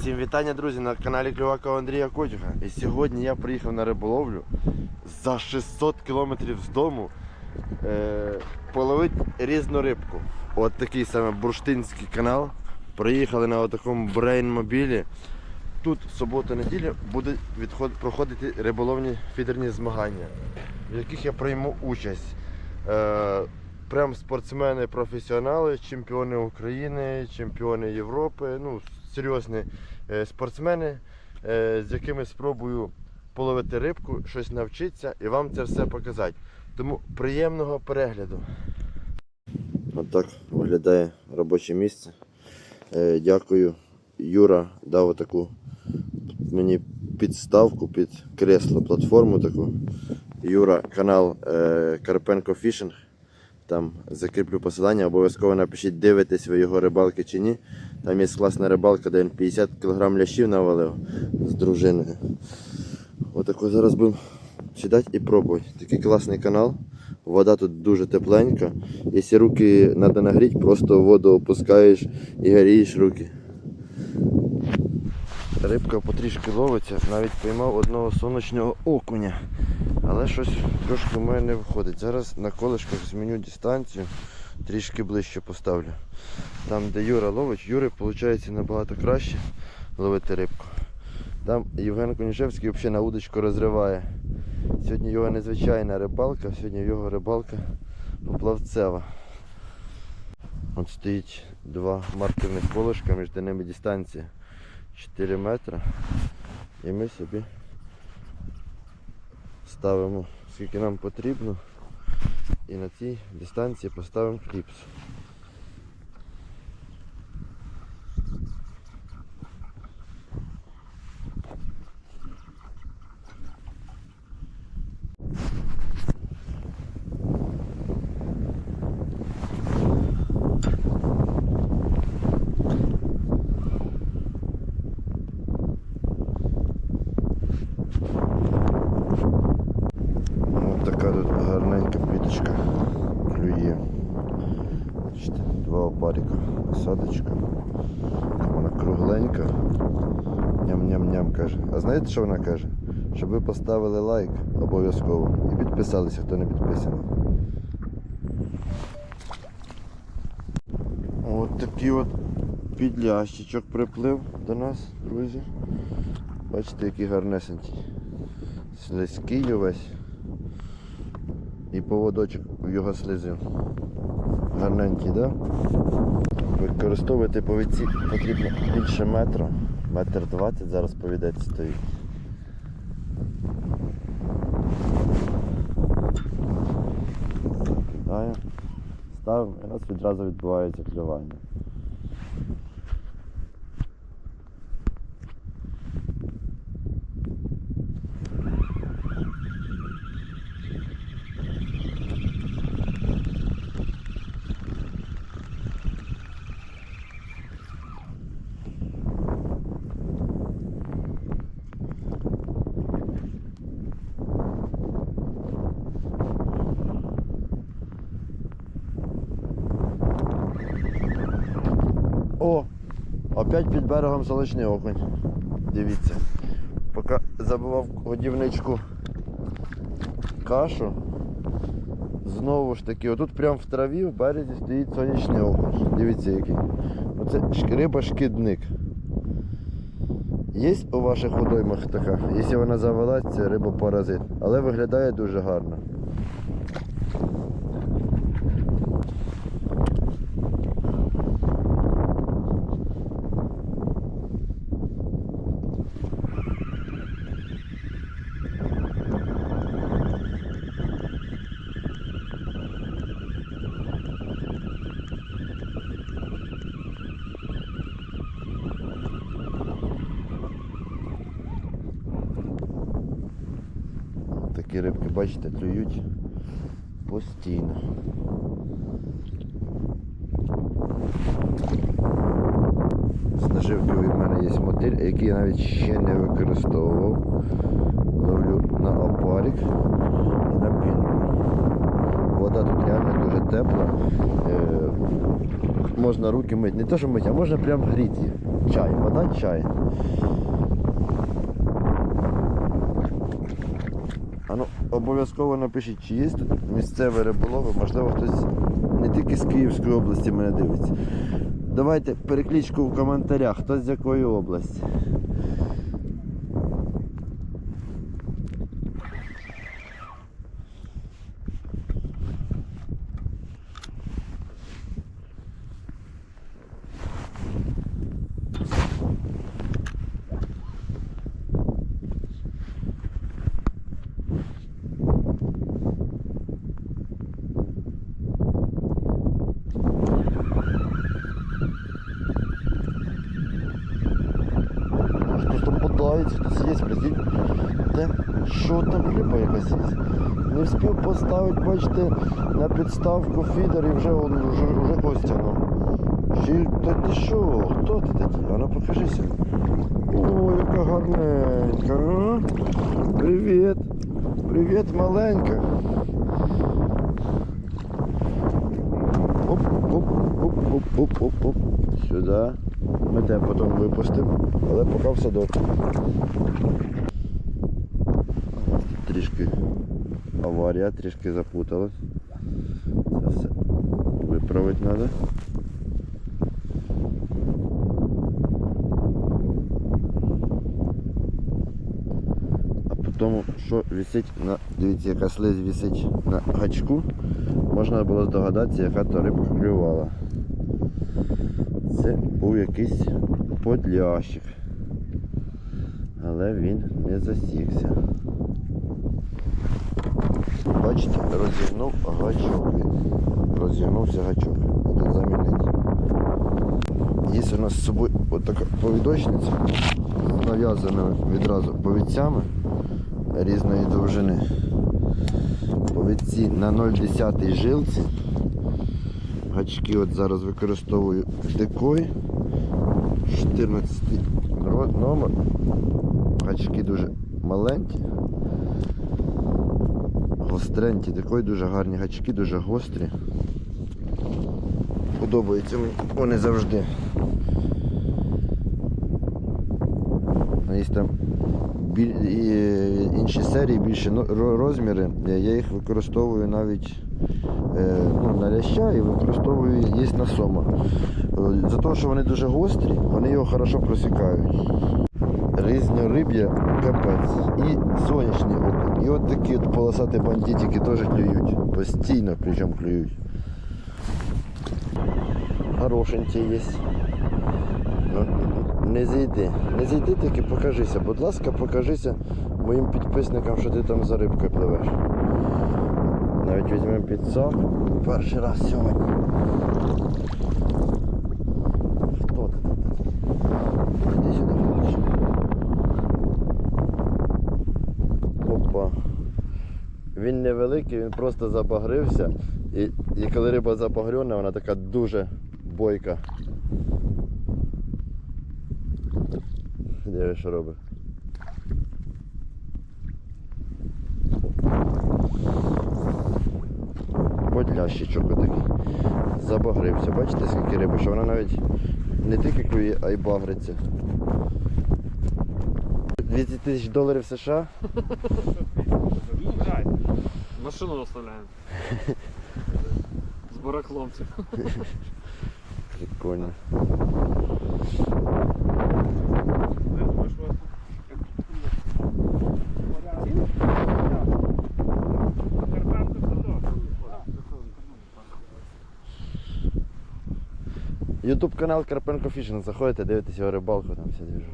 Всім вітання, друзі, на каналі Клювака Андрія Котюха. І сьогодні я приїхав на риболовлю за 600 кілометрів з дому е, половити різну рибку. От такий саме бурштинський канал. Приїхали на такому брейн-мобілі. Тут субота-неділя будуть відход, проходити риболовні фідерні змагання, в яких я прийму участь. Е, прям спортсмени, професіонали, чемпіони України, чемпіони Європи. Ну, серйозні спортсмени, е, з якими спробую половити рибку, щось навчитися і вам це все показати. Тому приємного перегляду. Отак виглядає робоче місце. Е, Дякую. Юра дав таку мені підставку під кресло, платформу таку. Юра, канал е, Карпенко Фішинг. Там закріплю посилання, обов'язково напишіть, дивитесь ви його рибалки чи ні. Там є класна рибалка, де він 50 кг лящів навалив з дружиною. Отако зараз будемо сідати і пробувати. Такий класний канал. Вода тут дуже тепленька. Якщо руки треба нагріти, просто воду опускаєш і грієш руки. Рибка потрішки ловиться, навіть поймав одного сонячного окуня. Але щось трошки в мене не виходить. Зараз на колишках зміню дистанцію, трішки ближче поставлю. Там, де Юра ловить, Юри виходить набагато краще ловити рибку. Там Євген Конішевський взагалі на удочку розриває. Сьогодні його незвичайна рибалка, сьогодні його рибалка поплавцева. От стоїть два маркерних колишка, між ними дистанція 4 метри. І ми собі ставимо скільки нам потрібно і на цій дистанції поставимо кліпс. Ось така тут гарненька пліточка клює. Бачите, два опарика, насадочка. Вона кругленька. Ням-ням-ням каже. А знаєте, що вона каже? Щоб ви поставили лайк обов'язково і підписалися, хто не підписаний. От такий от підлящичок приплив до нас, друзі. Бачите, який гарнесенький. Слизький увесь. І поводочок в його слизів. Гарненький, да? Використовувати повідці потрібно більше метра. Метр двадцять зараз повідець стоїть. Ставимо і у нас відразу відбувається клювання. О! Опять під берегом солочний окунь. Дивіться. Поки забував годівничку кашу. Знову ж таки, отут прямо в траві в березі стоїть сонячний окунь. Дивіться який. Оце риба шкідник. Є у ваших водоймах така? Якщо вона завелась, це риба паразит. Але виглядає дуже гарно. Такі рибки, бачите, клюють постійно. З наживкою від мене є мотиль, який я навіть ще не використовував. Ловлю на опарик і на пінку. вода тут реально дуже тепла. Е, можна руки мити. Не то, що мити, а можна прям гріти. Чай, вода, чай. А ну, обов'язково напишіть, чи є тут місцеві риболови, можливо, хтось не тільки з Київської області мене дивиться. Давайте перекличку в коментарях, хто з якої області. Хтось подається, є, прикинь. Де? Що там риба якась є? Не встиг поставити, бачите, на підставку фідер і вже он вже, вже когось тягнув. Та ти що? Хто ти такий? А ну покажися. О, яка гарненька. а? Привіт. Привіт, маленька. Оп, оп, оп, оп, оп, оп, оп. Сюди. Ми тебе потім випустимо, але поки в садок. Трішки аварія, трішки запуталась. Це все виправити треба. А потім, що висить на. Дивіться, яка слизь висить на гачку, можна було здогадатися, яка то рибка клювала. Це був якийсь подлящик. Але він не засікся. Бачите, розігнув гачок. Розігнувся гачок. Треба замінити. Є у нас з собою от така повідочниця з нав'язаними відразу повідцями різної довжини. Повідці на 0,10 жилці. Гачки от зараз використовую декой. 14 ро- номер. Гачки дуже маленькі. Гостренькі, декой дуже гарні гачки, дуже гострі. Подобаються вони завжди. Є там інші серії, більші розміри. Я їх використовую навіть е, ну, на ляща і використовую є на сома. Е, За те, що вони дуже гострі, вони його хорошо просікають. Різнориб'я капець. І сонячний окунь. І от такі от полосаті бандитики теж клюють. Постійно причому клюють. Хорошенькі є. Не зійди. Не зійди таки, покажися. Будь ласка, покажися моїм підписникам, що ти там за рибкою пливеш. Навіть візьмемо підсак. Перший раз сьогодні. Хто ти такий? Іди сюди, хлопче. Опа. Він невеликий, він просто забагрився. І, і коли риба забагрена, вона така дуже бойка. Диви, що робить. Подлящичок отакий. Забагрився. Бачите, скільки риби, що вона навіть не тільки клює, а й багриться. 200 тисяч доларів США. Ну. Машину оставляємо. З барахломців. Прикольно. Ютуб канал Карпенко Фішинг. Заходите, дивитесь його рибалку, там все двіжу.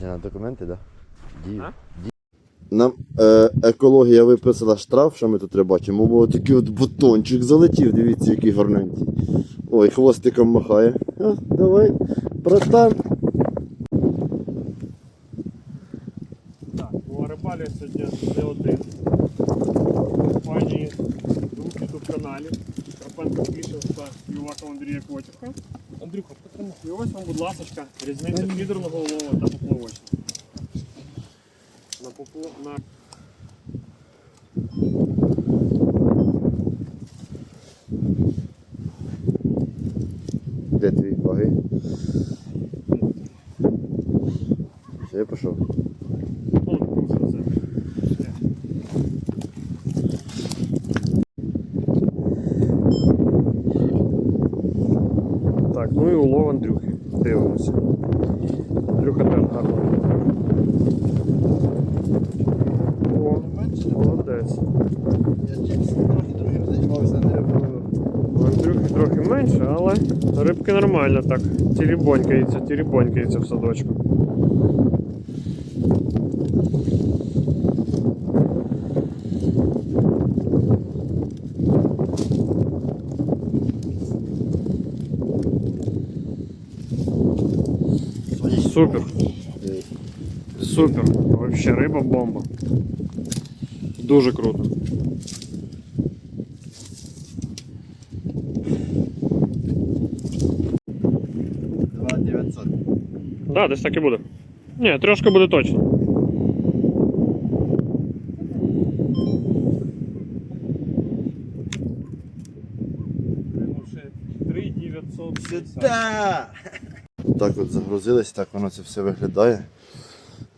Це на документи, так? Да? Дію. Нам е, екологія виписала штраф, що ми тут рибачимо. Бо такий от бутончик залетів, дивіться, який гарненький. Ой, хвостиком махає. А, давай, братан. Так, у рибалі сьогодні не один. Пані в youtube каналі Карпенко Фішинг та співака Андрія Котівка. Андрюха, потримай. І ось вам, будь ласка, різниця фідерного Все, я пішов. он кружиться землю. Все. Так, ну і улов Андрюхи. Дивимося. Андрюха теж гарно. О, молодець. Я чимось трохи другим займався, не рибою. У Андрюхи трохи менше, але рибки нормально так. Тірібонькається, тірібонькається в садочку. Супер. Вообще риба бомба. Дуже круто. Два 900. Да, десь так і буде. Ні, трошки буде точно. Сюда! Так от загрузились, так воно це все виглядає.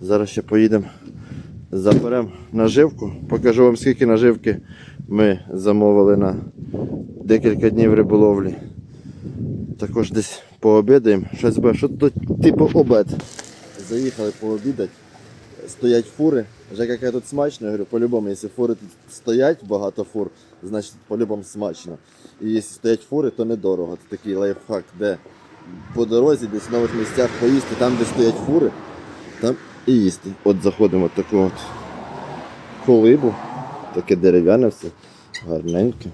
Зараз ще поїдемо, заберемо наживку. Покажу вам, скільки наживки ми замовили на декілька днів риболовлі. Також десь пообідаємо. Щось би, що тут типу обед. Заїхали пообідати. Стоять фури. Жека каже, тут смачно. Я говорю, по-любому, якщо фури тут стоять, багато фур, значить по-любому смачно. І якщо стоять фури, то недорого. Це такий лайфхак, де по дорозі, десь в нових місцях поїсти, там, де стоять фури, там і їсти. От заходимо в таку от колибу, таке дерев'яне все, гарненьке.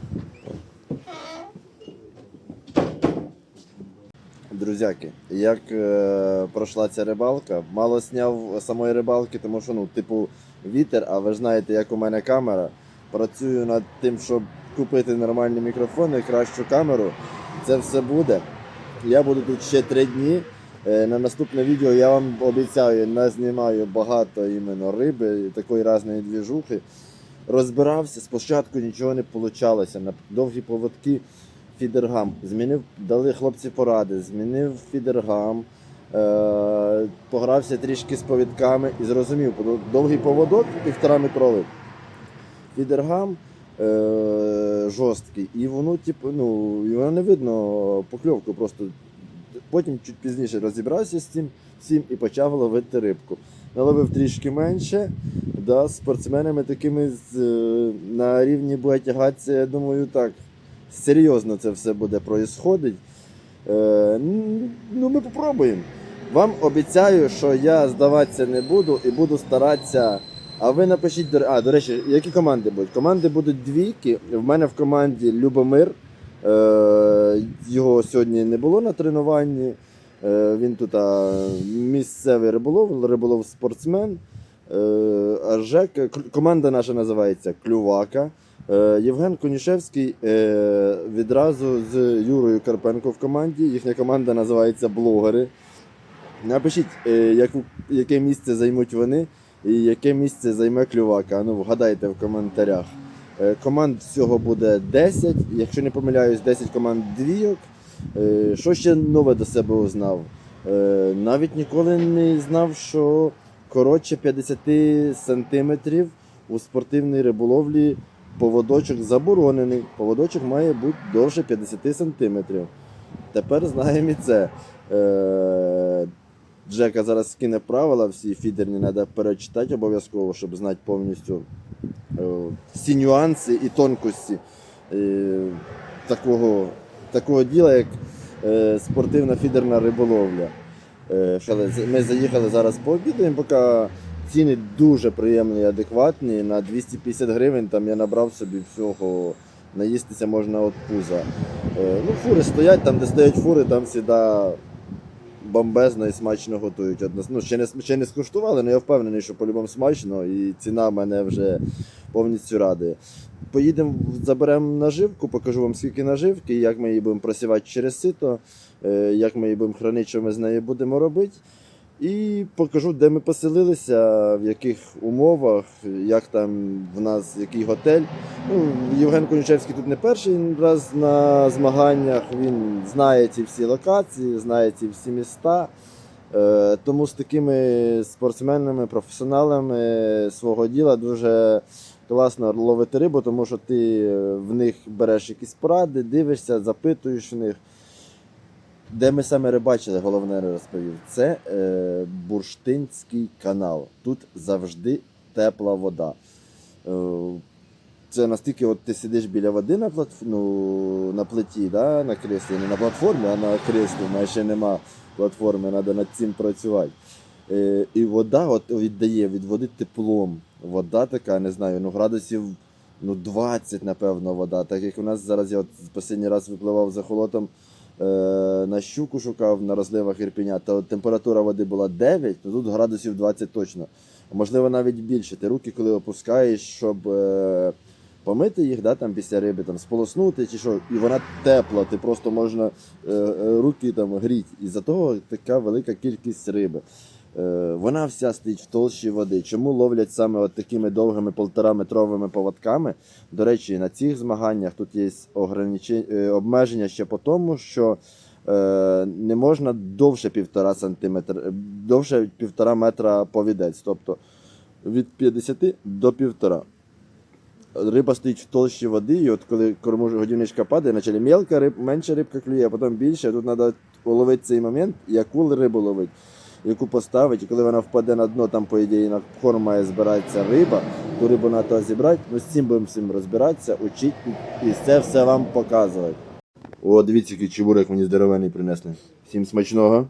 Друзяки, як е, пройшла ця рибалка, мало зняв самої рибалки, тому що ну, типу вітер, а ви ж знаєте, як у мене камера. Працюю над тим, щоб купити нормальні мікрофони, кращу камеру. Це все буде. Я буду тут ще три дні. Е, На наступне відео я вам обіцяю, назнімаю багато іменно риби, такої різної двіжухи. Розбирався, спочатку нічого не вийшло. На довгі поводки фідергам. Змінив, дали хлопці поради, змінив фідергам, е, погрався трішки з повідками і зрозумів, довгий поводок півтора метровий. Фідергам е, жорсткий, і воно, типу, ну, воно не видно покльовку. Просто потім чуть пізніше розібрався з цим всім і почав ловити рибку. Наловив трішки менше. Да, з спортсменами такими з, е, на рівні буде я думаю, так. Серйозно це все буде проїсходить. Е, ну, ми попробуємо. Вам обіцяю, що я здаватися не буду і буду старатися. А ви напишіть, а, до речі, які команди будуть? Команди будуть двійки. В мене в команді Любомир. Е, його сьогодні не було на тренуванні. Е, він тут місцевий риболов, риболов спортсмен. Е, а Жек, к- команда наша називається Клювака. Євген Конішевський відразу з Юрою Карпенко в команді. Їхня команда називається Блогери. Напишіть, яку, яке місце займуть вони і яке місце займе Клювака. Ну, вгадайте в коментарях. Е, Команд всього буде 10, якщо не помиляюсь, 10 команд двійок. Е, Що ще нове до себе узнав? Е, Навіть ніколи не знав, що коротше 50 сантиметрів у спортивній риболовлі поводочок заборонений. Поводочок має бути довше 50 сантиметрів. Тепер знаємо і це. Джека зараз скине правила, всі фідерні треба перечитати обов'язково, щоб знати повністю е, всі нюанси і тонкості е, такого, такого діла, як е, спортивна фідерна риболовля. Ми заїхали зараз пообідаємо, поки ціни дуже приємні і адекватні. На 250 гривень там я набрав собі всього. Наїстися можна від пуза. Ну, фури стоять, там, де стоять фури, там завжди бомбезно і смачно готують. Ну, ще, не, ще не скуштували, але я впевнений, що по-любому смачно і ціна мене вже повністю радує. Поїдемо, заберемо наживку, покажу вам скільки наживки, як ми її будемо просівати через сито, е, як ми її будемо хранити, що ми з нею будемо робити. І покажу, де ми поселилися, в яких умовах, як там в нас який готель. Ну, Євген Конючевський тут не перший раз на змаганнях. Він знає ці всі локації, знає ці всі міста. Е, Тому з такими спортсменами, професіоналами свого діла дуже класно ловити рибу, тому що ти в них береш якісь поради, дивишся, запитуєш в них. Де ми саме рибачили, головне розповів. Це е, Бурштинський канал. Тут завжди тепла вода. Е, це настільки от ти сидиш біля води на, платф... ну, на плиті, да, на креслі, не на платформі, а на креслі. Мене ще нема платформи, треба над цим працювати. Е, і вода от віддає від води теплом. Вода така, не знаю, ну градусів ну, 20, напевно, вода. Так як у нас зараз я от останній раз випливав за холотом на щуку шукав на розливах Ірпіня, то температура води була 9, то тут градусів 20 точно. Можливо, навіть більше. Ти руки, коли опускаєш, щоб е, помити їх, да, там, після риби, там, сполоснути чи що, і вона тепла, ти просто можна е, е, руки там гріти. І за того така велика кількість риби. Е, Вона вся стоїть в толщі води. Чому ловлять саме от такими довгими полтораметровими поводками? До речі, на цих змаганнях тут є е, обмеження ще по тому, що е, не можна довше півтора сантиметра, довше півтора метра повідець. Тобто від 50 до півтора. Риба стоїть в толщі води, і от коли годівничка падає, почали мелка риб, менша рибка клює, а потім більше. Тут треба уловити цей момент, яку рибу ловити, яку поставити. І коли вона впаде на дно, там, по ідеї, на корм має збиратися риба, ту рибу треба зібрати. Ми з цим будемо всім розбиратися, учити і це все вам показувати. О, дивіться, який чебурек мені здоровений принесли. Всім смачного.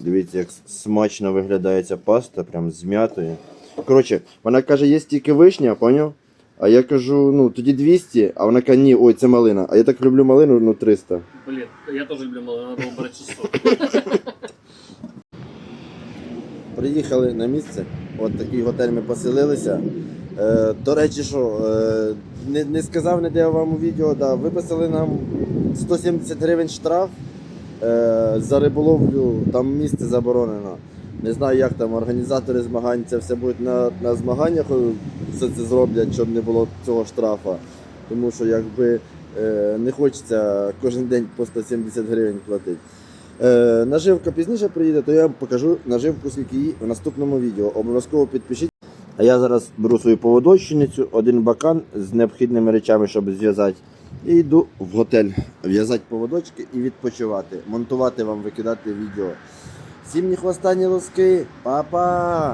Дивіться, як смачно виглядає ця паста, прям з м'ятою. Коротше, вона каже, є тільки вишня, поняв? А я кажу, ну тоді 200, а вона каже, ні, ой, це малина. А я так люблю малину, ну 300. Блін, я теж люблю малину, було брати 600. Приїхали на місце, от такий готель ми поселилися. Е, до речі, що е, не, не сказав ніде вам у відео, да, виписали нам 170 гривень штраф е, за риболовлю, там місце заборонено. Не знаю, як там організатори змагань це все будуть на, на змаганнях, е, все це зроблять, щоб не було цього штрафа. Тому що якби е, не хочеться кожен день по 170 гривень платити. Е, наживка пізніше приїде, то я вам покажу наживку, скільки її в наступному відео. Обов'язково підпишіть. А я зараз беру свою поводочницю, один бакан з необхідними речами, щоб зв'язати. І йду в готель в'язати поводочки і відпочивати, монтувати вам, викидати відео. Всім останні лоски. Па-па!